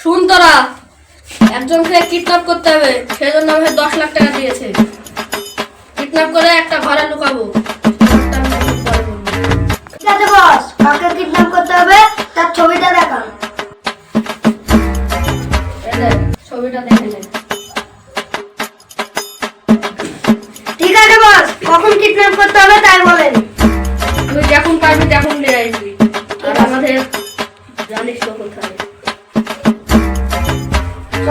শুন তোরা একজনকে কিডন্যাপ করতে হবে সেজন্য আমাকে দশ লাখ টাকা দিয়েছে। কিডন্যাপ করে একটা ঘরে লুকাবো। ঠিক আছে বস কাকে কিডন্যাপ করতে হবে তার ছবিটা দেখান ছবিটা দেখে নে। ঠিক আছে বস কখন কিডন্যাপ করতে হবে তাই বলেন। তুই যখন পারবি তখন নিয়ে আসবি। আর আমাদের জানিস তো কোথায়।